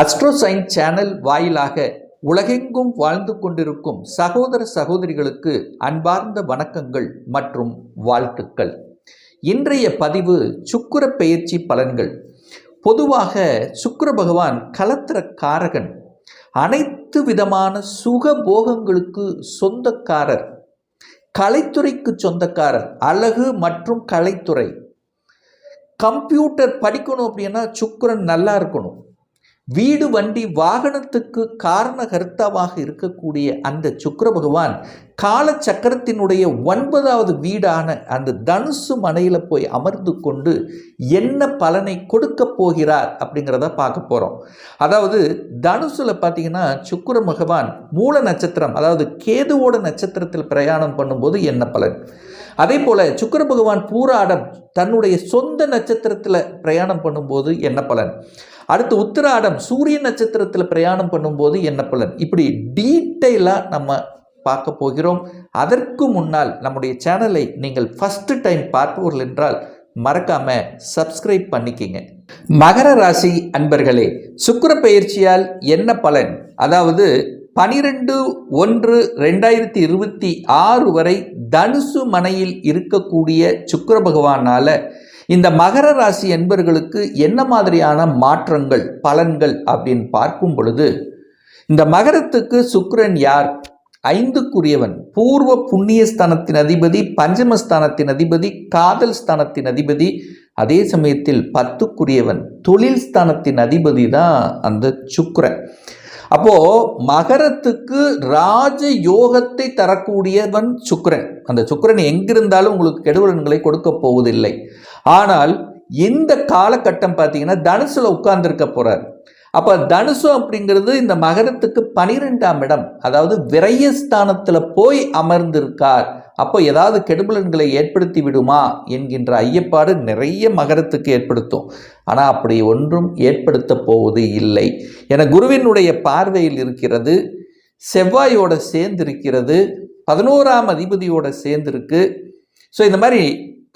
அஸ்ட்ரோசைன் channel வாயிலாக உலகெங்கும் வாழ்ந்து கொண்டிருக்கும் சகோதர சகோதரிகளுக்கு அன்பார்ந்த வணக்கங்கள் மற்றும் வாழ்த்துக்கள். இன்றைய பதிவு சுக்கிர பெயர்ச்சி பலன்கள். பொதுவாக சுக்கர பகவான் கலத்திர காரகன் அனைத்து விதமான சுக போகங்களுக்கு சொந்தக்காரர். கலைத்துறைக்கு சொந்தக்காரர். அழகு மற்றும் கலைத்துறை. கம்ப்யூட்டர் படிக்கணும் அப்படின்னா சுக்கிரன் நல்லா இருக்கணும். வீடு வண்டி வாகனத்துக்கு காரண கருத்தாவாக இருக்கக்கூடிய அந்த சுக்கர பகவான் காலச்சக்கரத்தினுடைய ஒன்பதாவது வீடான அந்த தனுசு மனையில் போய் அமர்ந்து கொண்டு என்ன பலனை கொடுக்க போகிறார் அப்படிங்கிறத பார்க்க போகிறோம் அதாவது தனுசில் பார்த்தீங்கன்னா சுக்கர பகவான் மூல நட்சத்திரம் அதாவது கேதுவோட நட்சத்திரத்தில் பிரயாணம் பண்ணும்போது என்ன பலன்? அதே போல் சுக்கர பகவான் பூராடம் தன்னுடைய சொந்த நட்சத்திரத்தில் பிரயாணம் பண்ணும்போது என்ன பலன்? அடுத்து உத்திராடம் சூரிய நட்சத்திரத்தில் பிரயாணம் பண்ணும்போது என்ன பலன்? இப்படி டீட்டெயிலாக நம்ம பார்க்க போகிறோம். அதற்கு முன்னால் நம்முடைய சேனலை நீங்கள் ஃபஸ்ட்டு டைம் பார்ப்பவர்கள் என்றால் மறக்காம சப்ஸ்கிரைப் பண்ணிக்கிங்க. மகர ராசி அன்பர்களே சுக்கர பயிற்சியால் என்ன பலன்? அதாவது பனிரெண்டு ஒன்று ரெண்டாயிரத்தி இருபத்தி ஆறு வரை தனுசு மனையில் இருக்கக்கூடிய சுக்கர பகவானால இந்த மகர ராசி என்பர்களுக்கு என்ன மாதிரியான மாற்றங்கள் பலன்கள் அப்படின்னு பார்க்கும் பொழுது இந்த மகரத்துக்கு சுக்கரன் யார்? ஐந்துக்குரியவன் பூர்வ புண்ணிய ஸ்தானத்தின் அதிபதி பஞ்சமஸ்தானத்தின் அதிபதி காதல் ஸ்தானத்தின் அதிபதி அதே சமயத்தில் பத்துக்குரியவன் தொழில் ஸ்தானத்தின் அதிபதி தான் அந்த சுக்கரன். அப்போ மகரத்துக்கு ராஜ யோகத்தை தரக்கூடியவன் சுக்கரன். அந்த சுக்கரன் எங்கிருந்தாலும் உங்களுக்கு கெடுவலன்களை கொடுக்க போவதில்லை. ஆனால் இந்த காலகட்டம் பார்த்தீங்கன்னா தனுசுல உட்கார்ந்துருக்க போறார். அப்போ தனுசு அப்படிங்கிறது இந்த மகரத்துக்கு பனிரெண்டாம் இடம். அதாவது விரயஸ்தானத்தில் போய் அமர்ந்திருக்கார். அப்போ ஏதாவது கெடுபலன்களை ஏற்படுத்தி விடுமா என்கின்ற ஐயப்பாடு நிறைய மகரத்துக்கு ஏற்படுத்தும். ஆனால் அப்படி ஒன்றும் ஏற்படுத்த போவது இல்லை. என குருவினுடைய பார்வையில் இருக்கிறது செவ்வாயோட சேர்ந்திருக்கிறது பதினோராம் அதிபதியோட சேர்ந்திருக்கு. ஸோ இந்த மாதிரி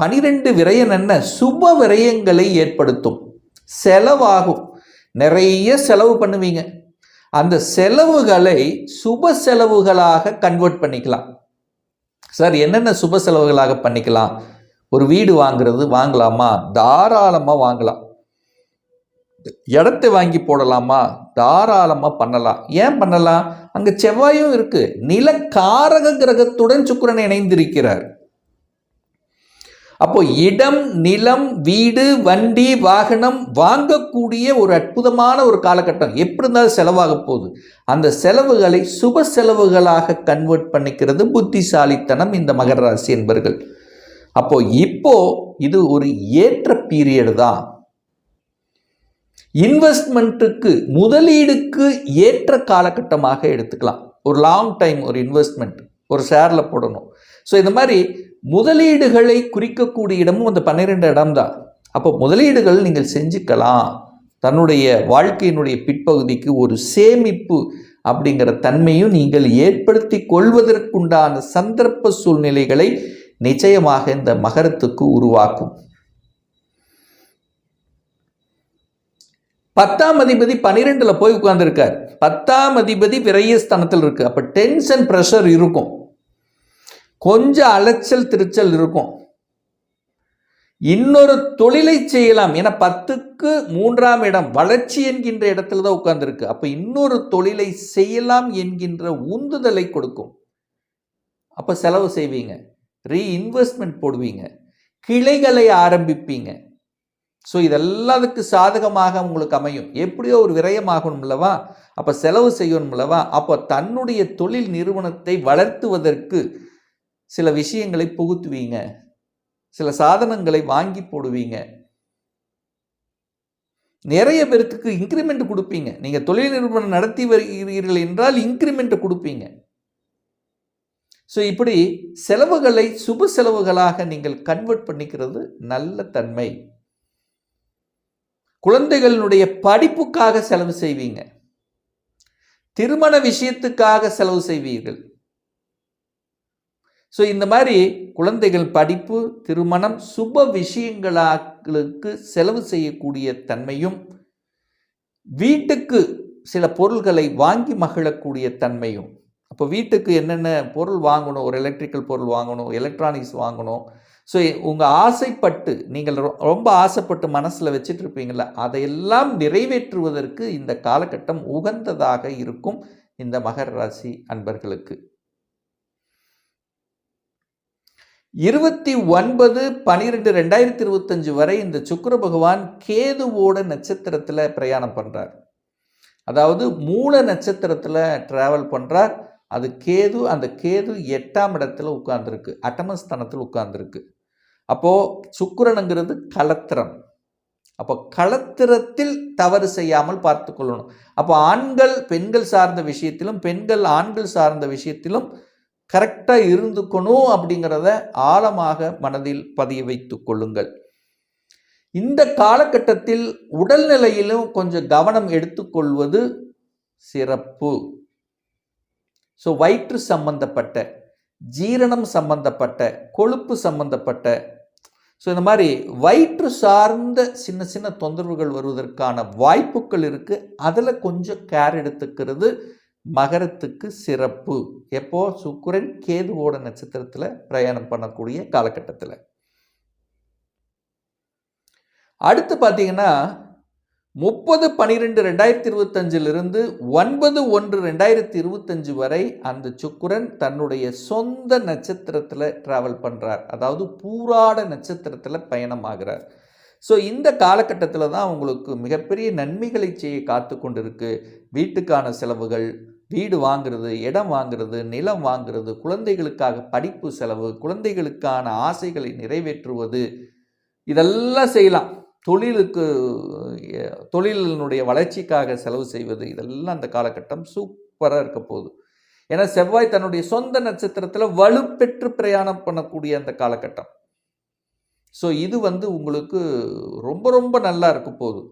பனிரெண்டு விரயம் என்ன? சுப விரயங்களை ஏற்படுத்தும். செலவாகும். நிறைய செலவு பண்ணுவீங்க. அந்த செலவுகளை சுப செலவுகளாக கன்வெர்ட் பண்ணிக்கலாம். சார் என்னென்ன சுப செலவுகளாக பண்ணிக்கலாம்? ஒரு வீடு வாங்குறது வாங்கலாமா? தாராளமாக வாங்கலாம். இடத்தை வாங்கி போடலாமா? தாராளமாக பண்ணலாம். ஏன் பண்ணலாம்? அங்கே செவ்வாயும் இருக்குது நிலக்காரக கிரகத்துடன் சுக்கரன் இணைந்திருக்கிறார். அப்போ இடம் நிலம் வீடு வண்டி வாகனம் வாங்கக்கூடிய ஒரு அற்புதமான ஒரு காலகட்டம். எப்படி இருந்தாலும் செலவாக போகுது. அந்த செலவுகளை சுப செலவுகளாக கன்வெர்ட் பண்ணிக்கிறது புத்திசாலித்தனம் இந்த மகர ராசி என்பர்கள். அப்போ இப்போ இது ஒரு ஏற்ற பீரியடு தான். இன்வெஸ்ட்மெண்ட்டுக்கு முதலீடுக்கு ஏற்ற காலகட்டமாக எடுத்துக்கலாம். ஒரு லாங் டைம் ஒரு இன்வெஸ்ட்மெண்ட் ஒரு ஷேரில் போடணும். ஸோ இந்த மாதிரி முதலீடுகளை குறிக்கக்கூடிய இடமும் அந்த பன்னிரெண்டு இடம் தான். அப்போ முதலீடுகள் நீங்கள் செஞ்சுக்கலாம். தன்னுடைய வாழ்க்கையினுடைய பிற்பகுதிக்கு ஒரு சேமிப்பு அப்படிங்கிற தன்மையும் நீங்கள் ஏற்படுத்தி கொள்வதற்குண்டான சந்தர்ப்ப சூழ்நிலைகளை நிச்சயமாக இந்த மகரத்துக்கு உருவாக்கும். பத்தாம் அதிபதி பன்னிரெண்டுல போய் உட்கார்ந்துருக்கார். பத்தாம் அதிபதி விரயஸ்தானத்தில் இருக்கு. அப்ப டென்ஷன் ப்ரெஷர் இருக்கும். கொஞ்சம் அலைச்சல் திருச்சல் இருக்கும். இன்னொரு தொழிலை செய்யலாம். ஏன்னா பத்துக்கு மூன்றாம் இடம் வளர்ச்சி என்கின்ற இடத்துல தான் உட்கார்ந்துருக்கு. அப்போ இன்னொரு தொழிலை செய்யலாம் என்கின்ற உந்துதலை கொடுக்கும். அப்போ செலவு செய்வீங்க. ரீஇன்வெஸ்ட்மெண்ட் போடுவீங்க. கிளைகளை ஆரம்பிப்பீங்க. ஸோ இதெல்லாத்துக்கு சாதகமாக உங்களுக்கு அமையும். எப்படியோ ஒரு விரயமாகணும் இல்லவா அப்போ செலவு செய்யணும் இல்லவா அப்போ தன்னுடைய தொழில் நிறுவனத்தை வளர்த்துவதற்கு சில விஷயங்களை புகுத்துவீங்க. சில சாதனங்களை வாங்கி போடுவீங்க. நிறைய பேர்த்துக்கு இன்க்ரிமெண்ட் கொடுப்பீங்க. நீங்கள் தொழில் நிறுவனம் நடத்தி வருகிறீர்கள் என்றால் இன்க்ரிமெண்ட் கொடுப்பீங்க. ஸோ இப்படி செலவுகளை சுப செலவுகளாக நீங்கள் கன்வெர்ட் பண்ணிக்கிறது நல்ல தன்மை. குழந்தைகளுடைய படிப்புக்காக செலவு செய்வீங்க. திருமண விஷயத்துக்காக செலவு செய்வீர்கள். ஸோ இந்த மாதிரி குழந்தைகள் படிப்பு திருமணம் சுப விஷயங்களுக்கு செலவு செய்யக்கூடிய தன்மையும் வீட்டுக்கு சில பொருள்களை வாங்கி மகிழக்கூடிய தன்மையும். அப்போ வீட்டுக்கு என்னென்ன பொருள் வாங்கணும்? ஒரு எலக்ட்ரிக்கல் பொருள் வாங்கணும் எலக்ட்ரானிக்ஸ் வாங்கணும். ஸோ உங்கள் ஆசைப்பட்டு நீங்கள் ரொம்ப ஆசைப்பட்டு மனசில் வச்சுட்டு இருப்பீங்கள அதையெல்லாம் நிறைவேற்றுவதற்கு இந்த காலகட்டம் உகந்ததாக இருக்கும் இந்த மகர ராசி அன்பர்களுக்கு. இருபத்தி ஒன்பது பனிரெண்டு ரெண்டாயிரத்தி இருபத்தஞ்சு வரை இந்த சுக்கர பகவான் கேதுவோட நட்சத்திரத்தில் பிரயாணம் பண்ணுறார் அதாவது மூல நட்சத்திரத்தில் ட்ராவல் பண்ணுறார் அது கேது அந்த கேது எட்டாம் இடத்துல உட்கார்ந்துருக்கு. அட்டமஸ்தானத்தில் உட்கார்ந்துருக்கு. அப்போது சுக்கரனுங்கிறது கலத்திரம். அப்போ களத்திரத்தில் தவறு செய்யாமல் பார்த்து கொள்ளணும். அப்போ ஆண்கள் பெண்கள் சார்ந்த விஷயத்திலும் பெண்கள் ஆண்கள் சார்ந்த விஷயத்திலும் கரெக்டாக இருந்துக்கணும் அப்படிங்கிறத ஆழமாக மனதில் பதிய வைத்து கொள்ளுங்கள். இந்த காலகட்டத்தில் உடல்நிலையிலும் கொஞ்சம் கவனம் எடுத்துக்கொள்வது சிறப்பு. ஸோ வயிற்று சம்பந்தப்பட்ட ஜீரணம் சம்பந்தப்பட்ட கொழுப்பு சம்பந்தப்பட்ட ஸோ இந்த மாதிரி வயிற்று சார்ந்த சின்ன சின்ன தொந்தரவுகள் வருவதற்கான வாய்ப்புகள் இருக்குது அதில் கொஞ்சம் கேர் எடுத்துக்கிறது மகரத்துக்கு சிறப்பு. எப்போ? சுக்குரன் கேதுவோட நட்சத்திரத்தில் பிரயாணம் பண்ணக்கூடிய காலகட்டத்தில். அடுத்து பார்த்தீங்கன்னா முப்பது பனிரெண்டு ரெண்டாயிரத்தி இருபத்தஞ்சிலிருந்து ஒன்பது ஒன்று ரெண்டாயிரத்தி இருபத்தஞ்சு வரை அந்த சுக்குரன் தன்னுடைய சொந்த நட்சத்திரத்தில் ட்ராவல் பண்ணுறார் அதாவது பூராட நட்சத்திரத்தில் பயணமாகிறார் ஸோ இந்த காலகட்டத்தில் தான் உங்களுக்கு மிகப்பெரிய நன்மைகளை செய்ய காத்து கொண்டிருக்கு. வீட்டுக்கான செலவுகள் வீடு வாங்கிறது இடம் வாங்குறது நிலம் வாங்கிறது குழந்தைகளுக்காக படிப்பு செலவு குழந்தைகளுக்கான ஆசைகளை நிறைவேற்றுவது இதெல்லாம் செய்யலாம். தொழிலுக்கு தொழிலினுடைய வளர்ச்சிக்காக செலவு செய்வது இதெல்லாம் அந்த காலகட்டம் சூப்பராக இருக்க போகுது. ஏன்னா செவ்வாய் தன்னுடைய சொந்த நட்சத்திரத்தில் வலுப்பெற்று பிரயாணம் பண்ணக்கூடிய அந்த காலகட்டம். ஸோ இது வந்து உங்களுக்கு ரொம்ப ரொம்ப நல்லா இருக்க போகுது.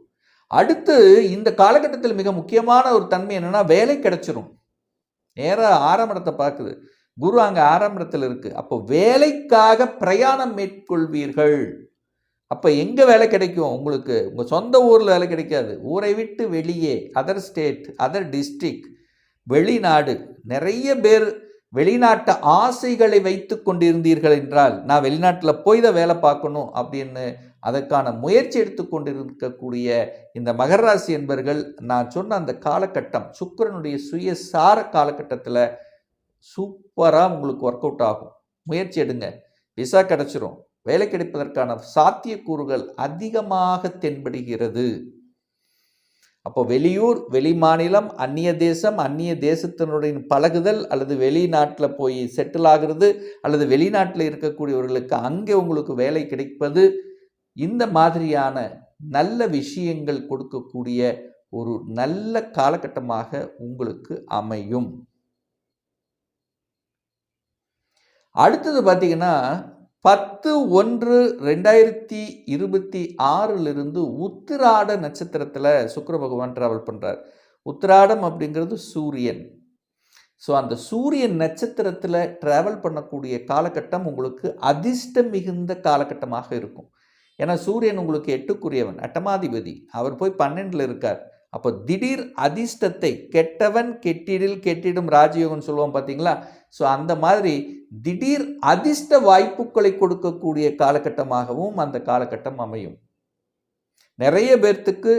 அடுத்து இந்த காலகட்டத்தில் மிக முக்கியமான ஒரு தன்மை என்னென்னா வேலை கிடைச்சிரும். நேராக ஆரம்பத்தை பார்க்குது. குரு அங்கே ஆரம்பத்தில் இருக்குது அப்போ வேலைக்காக பிரயாணம் மேற்கொள்வீர்கள். அப்போ எங்கே வேலை கிடைக்கும்? உங்களுக்கு உங்கள் சொந்த ஊரில் வேலை கிடைக்காது. ஊரை விட்டு வெளியே அதர் ஸ்டேட் அதர் டிஸ்ட்ரிக் வெளிநாடு. நிறைய பேர் வெளிநாட்டு ஆசைகளை வைத்து கொண்டிருந்தீர்கள் என்றால் நான் வெளிநாட்டில் போய் தான் வேலை பார்க்கணும் அப்படின்னு அதற்கான முயற்சி எடுத்துக்கொண்டிருக்கக்கூடிய இந்த மகராசி என்பர்கள் நான் சொன்ன அந்த காலகட்டம் சுக்கரனுடைய சுயசார காலகட்டத்தில் சூப்பராக உங்களுக்கு ஒர்க் அவுட் ஆகும். முயற்சி எடுங்க. விசா கிடச்சிரும். வேலை கிடைப்பதற்கான சாத்தியக்கூறுகள் அதிகமாக தென்படுகிறது. அப்போ வெளியூர் வெளி மாநிலம் அந்நிய தேசம் அந்நிய தேசத்தினுடைய பழகுதல் அல்லது வெளிநாட்டில் போய் செட்டில் ஆகிறது அல்லது வெளிநாட்டில் இருக்கக்கூடியவர்களுக்கு அங்கே உங்களுக்கு வேலை கிடைப்பது இந்த மாதிரியான நல்ல விஷயங்கள் கொடுக்கக்கூடிய ஒரு நல்ல காலகட்டமாக உங்களுக்கு அமையும். அடுத்தது பார்த்தீங்கன்னா பத்து ஒன்று ரெண்டாயிரத்தி இருபத்தி ஆறிலிருந்து உத்திராட நட்சத்திரத்தில் சுக்கர பகவான் ட்ராவல் பண்ணுறார் உத்திராடம் அப்படிங்கிறது சூரியன். ஸோ அந்த சூரியன் நட்சத்திரத்தில் ட்ராவல் பண்ணக்கூடிய காலகட்டம் உங்களுக்கு அதிர்ஷ்டம் மிகுந்த காலகட்டமாக இருக்கும். ஏன்னா சூரியன் உங்களுக்கு எட்டுக்குரியவன் அட்டமாதிபதி. அவர் போய் பன்னெண்டில் இருக்கார். அப்போ திடீர் அதிர்ஷ்டத்தை கெட்டவன் கெட்டிடில் கெட்டிடும் ராஜயோகம் சொல்லுவோம் பார்த்தீங்களா? ஸோ அந்த மாதிரி திடீர் அதிர்ஷ்ட வாய்ப்புகளை கொடுக்கக்கூடிய காலகட்டமாகவும் அந்த காலகட்டம் அமையும். நிறைய பேர்த்துக்கு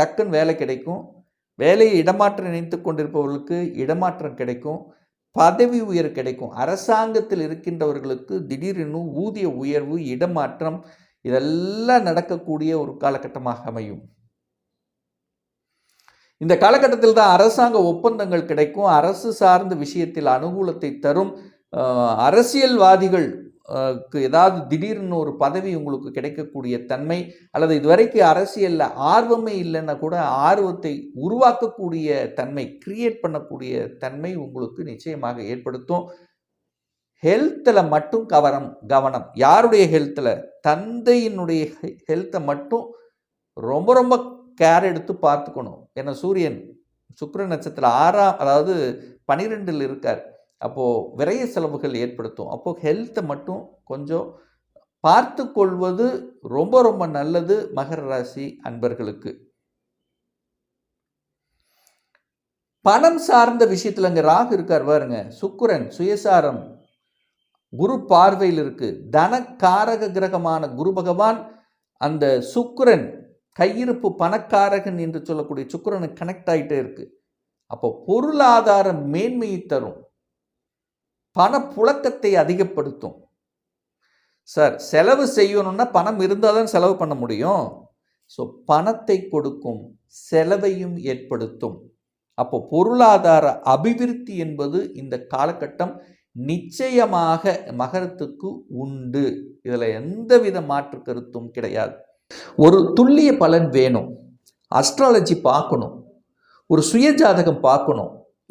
டக்குன்னு வேலை கிடைக்கும். வேலையை இடமாற்றம் நினைத்து கொண்டிருப்பவர்களுக்கு இடமாற்றம் கிடைக்கும். பதவி உயர் கிடைக்கும். அரசாங்கத்தில் இருக்கின்றவர்களுக்கு திடீரெனும் ஊதிய உயர்வு இடமாற்றம் இதெல்லாம் நடக்கக்கூடிய ஒரு காலகட்டமாக அமையும். இந்த காலகட்டத்தில் தான் அரசாங்க ஒப்பந்தங்கள் கிடைக்கும். அரசு சார்ந்த விஷயத்தில் அனுகூலத்தை தரும். அரசியல்வாதிகள் ஏதாவது திடீர்னு ஒரு பதவி உங்களுக்கு கிடைக்கக்கூடிய தன்மை அல்லது இதுவரைக்கும் அரசியலில் ஆர்வமே இல்லைன்னா கூட ஆர்வத்தை உருவாக்கக்கூடிய தன்மை கிரியேட் பண்ணக்கூடிய தன்மை உங்களுக்கு நிச்சயமாக ஏற்படுத்தும். ஹெல்த்தில் மட்டும் கவனம் கவனம். யாருடைய ஹெல்த்தில் தந்தையினுடைய ஹெல்த்தை மட்டும் ரொம்ப ரொம்ப கேர் எடுத்து பார்த்துக்கணும். ஏன்னா சூரியன்? சுக்கர நட்சத்திரம் ஆறாம் அதாவது பனிரெண்டில் இருக்கார். அப்போது விரைய செலவுகள் ஏற்படுத்தும். அப்போது ஹெல்த்தை மட்டும் கொஞ்சம் பார்த்து கொள்வது ரொம்ப ரொம்ப நல்லது மகர ராசி அன்பர்களுக்கு. பணம் சார்ந்த விஷயத்தில் அங்கே ராகு இருக்கார் பாருங்க. சுக்குரன் சுயசாரம் குரு பார்வையில் இருக்கு. தனக்காரக கிரகமான குரு பகவான் அந்த சுக்கிரன் கையிருப்பு பணக்காரகன் என்று சொல்லக்கூடிய சுக்கரனுக்கு கனெக்ட் ஆகிட்டே இருக்கு. அப்போ பொருளாதார மேன்மையை தரும். பணப்புழக்கத்தை அதிகப்படுத்தும். சார் செலவு செய்யணும்னா பணம் இருந்தால் தான் செலவு பண்ண முடியும். ஸோ பணத்தை கொடுக்கும் செலவையும் ஏற்படுத்தும். அப்போ பொருளாதார அபிவிருத்தி என்பது இந்த காலகட்டம் நிச்சயமாக மகரத்துக்கு உண்டு. இதில் எந்தவித மாற்று கருத்தும் கிடையாது. ஒரு துல்லிய பலன் வேணும். அஸ்ட்ராலஜி பார்க்கணும். ஒரு சுயஜாதகம் பார்க்கணும்.